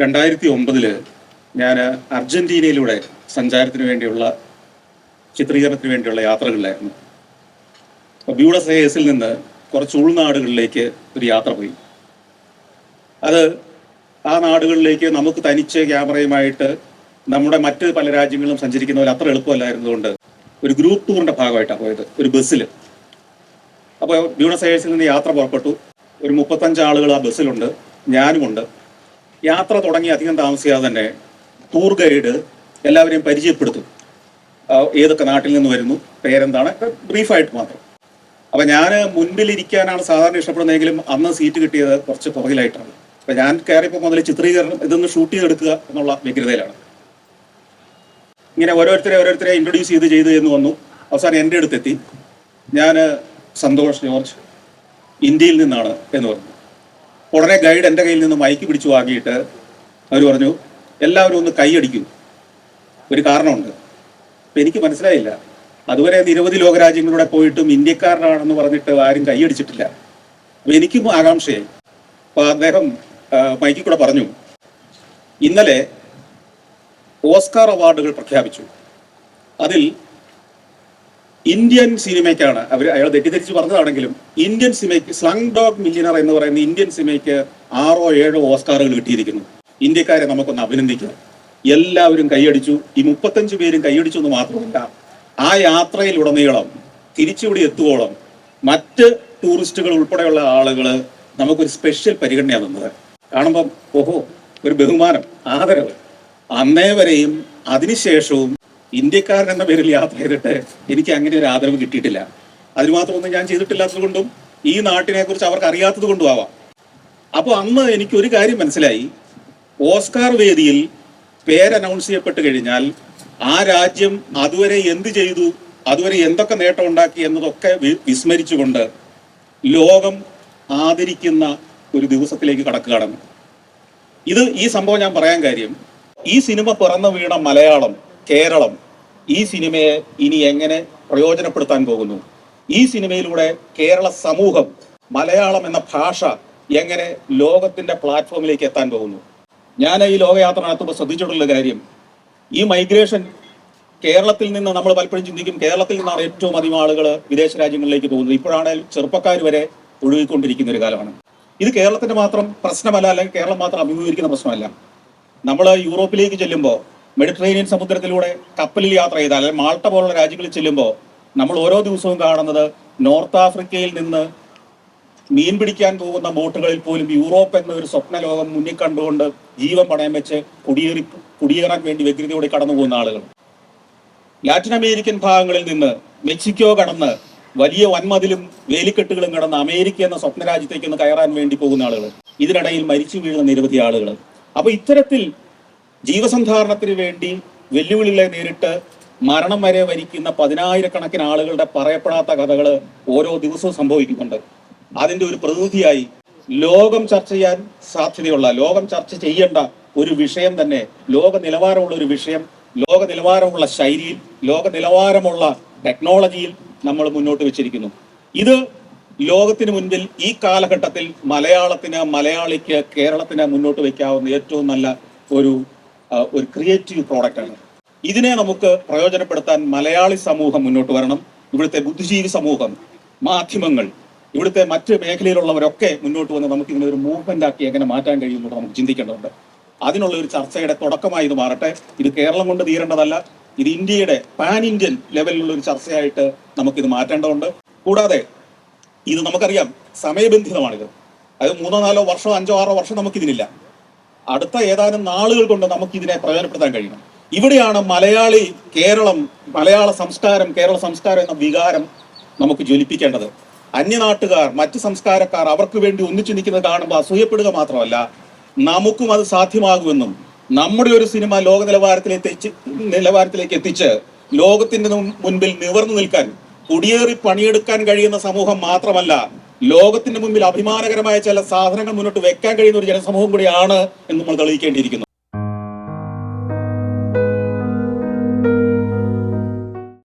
രണ്ടായിരത്തി ഒമ്പതിൽ ഞാൻ അർജന്റീനയിലൂടെ സഞ്ചാരത്തിന് വേണ്ടിയുള്ള ചിത്രീകരണത്തിന് വേണ്ടിയുള്ള യാത്രകളിലായിരുന്നു. ബ്യൂണസ് എയർസിൽ നിന്ന് കുറച്ച് ഉൾനാടുകളിലേക്ക് ഒരു യാത്ര പോയി. അത് ആ നാടുകളിലേക്ക് നമുക്ക് തനിച്ച് ക്യാമറയുമായിട്ട് നമ്മുടെ മറ്റ് പല രാജ്യങ്ങളും സഞ്ചരിക്കുന്ന പോലെ അത്ര എളുപ്പമല്ലായിരുന്നതുകൊണ്ട് ഒരു ഗ്രൂപ്പ് ടൂറിന്റെ ഭാഗമായിട്ടാണ് പോയത് ഒരു ബസ്സിൽ അപ്പോൾ ബ്യൂണസ് ഏഴ്സിൽ നിന്ന് യാത്ര പുറപ്പെട്ടു. ഒരു മുപ്പത്തഞ്ച് ആളുകൾ ആ ബസ്സിലുണ്ട് ഞാനുമുണ്ട്. യാത്ര തുടങ്ങി അധികം താമസിയാതെ തന്നെ ടൂർ ഗൈഡ് എല്ലാവരെയും പരിചയപ്പെടുത്തും. ഏതൊക്കെ നാട്ടിൽ നിന്ന് വരുന്നു പേരെന്താണ് ബ്രീഫായിട്ട് മാത്രം. അപ്പം ഞാൻ മുൻപിലിരിക്കാനാണ് സാധാരണ ഇഷ്ടപ്പെടുന്നതെങ്കിലും അന്ന് സീറ്റ് കിട്ടിയത് കുറച്ച് പുറകിലായിട്ടാണ്. അപ്പം ഞാൻ കയറിയപ്പോൾ മുതൽ ചിത്രീകരണം ഇതൊന്ന് ഷൂട്ട് ചെയ്തെടുക്കുക എന്നുള്ള വ്യഗ്രതയിലാണ്. ഇങ്ങനെ ഓരോരുത്തരെ ഓരോരുത്തരെ ഇൻട്രൊഡ്യൂസ് ചെയ്ത് ചെയ്തു എന്ന് വന്നു. അവസാനം എന്റെ അടുത്തെത്തി. ഞാൻ സന്തോഷ് ജോർജ് ഇന്ത്യയിൽ നിന്നാണ് എന്ന് പറഞ്ഞു. ഉടനെ ഗൈഡ് എന്റെ കയ്യിൽ നിന്ന് മൈക്ക് പിടിച്ചു വാങ്ങിയിട്ട് അവർ പറഞ്ഞു എല്ലാവരും ഒന്ന് കൈയടിക്കൂ ഒരു കാരണമുണ്ട്. അപ്പം എനിക്ക് മനസ്സിലായില്ല. അതുവരെ നിരവധി ലോകരാജ്യങ്ങളിലൂടെ പോയിട്ടും ഇന്ത്യക്കാരനാണെന്ന് പറഞ്ഞിട്ട് ആരും കൈയടിച്ചിട്ടില്ല അപ്പം എനിക്കും ആകാംക്ഷയായി. അപ്പോൾ അദ്ദേഹം മൈക്കിൽ കൂടെ പറഞ്ഞു ഇന്നലെ ഓസ്കാർ അവാർഡുകൾ പ്രഖ്യാപിച്ചു. അതിൽ ഇന്ത്യൻ സിനിമയ്ക്കാണ്. അവർ അയാൾ തെറ്റിദ്ധരിച്ച് പറഞ്ഞതാണെങ്കിലും ഇന്ത്യൻ സിനിമയ്ക്ക് സ്ലങ് ഡോഗ് മില്യനർ എന്ന് പറയുന്ന ഇന്ത്യൻ സിനിമയ്ക്ക് ആറോ ഏഴോ ഓസ്കാറുകൾ കിട്ടിയിരിക്കുന്നു. ഇന്ത്യക്കാരെ നമുക്കൊന്ന് അഭിനന്ദിക്കാം എല്ലാവരും കൈയടിച്ചു. ഈ മുപ്പത്തഞ്ച് പേരും കൈയടിച്ചു എന്ന് മാത്രമല്ല ആ യാത്രയിലുടനീളം തിരിച്ചിവിടെ എത്തുവോളം മറ്റ് ടൂറിസ്റ്റുകൾ ഉൾപ്പെടെയുള്ള ആളുകൾ നമുക്കൊരു സ്പെഷ്യൽ പരിഗണനയാണ് തന്നത്. കാണുമ്പം ഓഹോ ഒരു ബഹുമാനം ആദരവ്. അന്നേ വരെയും അതിനുശേഷവും ഇന്ത്യക്കാരൻ എന്ന പേരിൽ യാത്ര ചെയ്തിട്ട് എനിക്ക് അങ്ങനെ ഒരു ആദരവ് കിട്ടിയിട്ടില്ല. അതിന് മാത്രമൊന്നും ഞാൻ ചെയ്തിട്ടില്ലാത്തത് കൊണ്ടും ഈ നാട്ടിനെ കുറിച്ച് അവർക്ക് അറിയാത്തത് കൊണ്ടും ആവാം. അപ്പോൾ അന്ന് എനിക്ക് ഒരു കാര്യം മനസ്സിലായി. ഓസ്കാർ വേദിയിൽ പേര് അനൗൺസ് ചെയ്യപ്പെട്ട് കഴിഞ്ഞാൽ ആ രാജ്യം അതുവരെ എന്ത് ചെയ്തു അതുവരെ എന്തൊക്കെ നേട്ടം ഉണ്ടാക്കി എന്നതൊക്കെ വിസ്മരിച്ചുകൊണ്ട് ലോകം ആദരിക്കുന്ന ഒരു ദിവസത്തിലേക്ക് കടക്കുകയാണ് ഇത് ഈ സംഭവം ഞാൻ പറയാൻ കാര്യം. ഈ സിനിമ പിറന്നു വീണ മലയാളം കേരളം ഈ സിനിമയെ ഇനി എങ്ങനെ പ്രയോജനപ്പെടുത്താൻ പോകുന്നു? ഈ സിനിമയിലൂടെ കേരള സമൂഹം മലയാളം എന്ന ഭാഷ എങ്ങനെ ലോകത്തിന്റെ പ്ലാറ്റ്ഫോമിലേക്ക് എത്താൻ പോകുന്നു? ഞാൻ ഈ ലോകയാത്ര നടത്തുമ്പോൾ ശ്രദ്ധിച്ചിട്ടുള്ള കാര്യം ഈ മൈഗ്രേഷൻ കേരളത്തിൽ നിന്ന് നമ്മൾ പലപ്പോഴും ചിന്തിക്കും കേരളത്തിൽ നിന്നാണ് ഏറ്റവും അധികം ആളുകൾ വിദേശ രാജ്യങ്ങളിലേക്ക് പോകുന്നത്. ഇപ്പോഴാണെങ്കിൽ ചെറുപ്പക്കാർ വരെ ഒഴുകിക്കൊണ്ടിരിക്കുന്ന ഒരു കാലമാണ്. ഇത് കേരളത്തിന്റെ മാത്രം പ്രശ്നമല്ല അല്ലെങ്കിൽ കേരളം മാത്രം അഭിമുഖീകരിക്കുന്ന പ്രശ്നമല്ല. നമ്മൾ യൂറോപ്പിലേക്ക് ചെല്ലുമ്പോൾ മെഡിറ്ററേനിയൻ സമുദ്രത്തിലൂടെ കപ്പലിൽ യാത്ര ചെയ്താൽ അല്ലെങ്കിൽ മാൾട്ട പോലുള്ള രാജ്യങ്ങളിൽ ചെല്ലുമ്പോൾ നമ്മൾ ഓരോ ദിവസവും കാണുന്നത് നോർത്ത് ആഫ്രിക്കയിൽ നിന്ന് മീൻ പിടിക്കാൻ പോകുന്ന ബോട്ടുകളിൽ പോലും യൂറോപ്പ് എന്ന ഒരു സ്വപ്ന ലോകം മുന്നിൽ കണ്ടുകൊണ്ട് ജീവൻ പണയം വെച്ച് കുടിയേറി കുടിയേറാൻ വേണ്ടി വ്യഗ്രതയോടെ കടന്നു പോകുന്ന ആളുകൾ. ലാറ്റിൻ അമേരിക്കൻ ഭാഗങ്ങളിൽ നിന്ന് മെക്സിക്കോ കടന്ന് വലിയ വൻമതിലും വേലിക്കെട്ടുകളും കടന്ന് അമേരിക്ക എന്ന സ്വപ്ന രാജ്യത്തേക്ക് ഒന്ന് കയറാൻ വേണ്ടി പോകുന്ന ആളുകൾ. ഇതിനിടയിൽ മരിച്ചു വീഴുന്ന നിരവധി ആളുകൾ. അപ്പൊ ഇത്തരത്തിൽ ജീവസന്ധാരണത്തിന് വേണ്ടി വെല്ലുവിളികളെ നേരിട്ട് മരണം വരെ വരിക്കുന്ന പതിനായിരക്കണക്കിന് ആളുകളുടെ പറയപ്പെടാത്ത കഥകൾ ഓരോ ദിവസവും സംഭവിക്കുന്നുണ്ട്. അതിന്റെ ഒരു പ്രതിനിധിയായി ലോകം ചർച്ച ചെയ്യാൻ സാധ്യതയുള്ള ലോകം ചർച്ച ചെയ്യേണ്ട ഒരു വിഷയം തന്നെ ലോക നിലവാരമുള്ള ഒരു വിഷയം ലോക നിലവാരമുള്ള ശൈലിയിൽ ലോക നിലവാരമുള്ള ടെക്നോളജിയിൽ നമ്മൾ മുന്നോട്ട് വെച്ചിരിക്കുന്നു. ഇത് ലോകത്തിന് മുൻപിൽ ഈ കാലഘട്ടത്തിൽ മലയാളത്തിന് മലയാളിക്ക് കേരളത്തിന് മുന്നോട്ട് വയ്ക്കാവുന്ന ഏറ്റവും നല്ല ഒരു ഒരു ക്രിയേറ്റീവ് പ്രോഡക്റ്റാണ് ഇതിനെ നമുക്ക് പ്രയോജനപ്പെടുത്താൻ മലയാളി സമൂഹം മുന്നോട്ട് വരണം. ഇവിടുത്തെ ബുദ്ധിജീവി സമൂഹം മാധ്യമങ്ങൾ ഇവിടുത്തെ മറ്റ് മേഖലയിലുള്ളവരൊക്കെ മുന്നോട്ട് വന്ന് നമുക്ക് ഇതിനെ ഒരു മൂവ്മെന്റ് ആക്കി എങ്ങനെ മാറ്റാൻ കഴിയുമെന്ന് നമുക്ക് ചിന്തിക്കേണ്ടതുണ്ട്. അതിനുള്ള ഒരു ചർച്ചയുടെ തുടക്കമായി ഇത് മാറട്ടെ. ഇത് കേരളം കൊണ്ട് തീരേണ്ടതല്ല. ഇത് ഇന്ത്യയുടെ പാൻ ഇന്ത്യൻ ലെവലിലുള്ള ഒരു ചർച്ചയായിട്ട് നമുക്കിത് മാറ്റേണ്ടതുണ്ട്. കൂടാതെ ഇത് നമുക്കറിയാം സമയബന്ധിതമാണിത്. അത് മൂന്നോ നാലോ വർഷമോ അഞ്ചോ ആറോ വർഷം നമുക്കിതിനില്ല. അടുത്ത ഏതാനും നാളുകൾ കൊണ്ട് നമുക്ക് ഇതിനെ പ്രയോജനപ്പെടുത്താൻ കഴിയണം. ഇവിടെയാണ് മലയാളി കേരളം മലയാള സംസ്കാരം കേരള സംസ്കാരം എന്ന വികാരം നമുക്ക് ജ്വലിപ്പിക്കേണ്ടത്. അന്യനാട്ടുകാർ മറ്റ് സംസ്കാരക്കാർ അവർക്ക് വേണ്ടി ഒന്നിച്ചു നിൽക്കുന്നത് കാണുമ്പോൾ അസൂയപ്പെടുക മാത്രമല്ല നമുക്കും അത് സാധ്യമാകുമെന്നും നമ്മുടെ ഒരു സിനിമ ലോക നിലവാരത്തിലെത്തിച്ച് നിലവാരത്തിലേക്ക് എത്തിച്ച് ലോകത്തിന്റെ മുൻ- മുൻപിൽ നിവർന്നു നിൽക്കാൻ കുടിയേറി പണിയെടുക്കാൻ കഴിയുന്ന സമൂഹം മാത്രമല്ല ലോകത്തിന്റെ മുമ്പിൽ അഭിമാനകരമായ ചില സാധനങ്ങൾ മുന്നോട്ട് വെക്കാൻ കഴിയുന്ന ഒരു ജനസമൂഹം കൂടിയാണ് എന്ന് നമ്മൾ തെളിയിക്കേണ്ടിയിരിക്കുന്നു.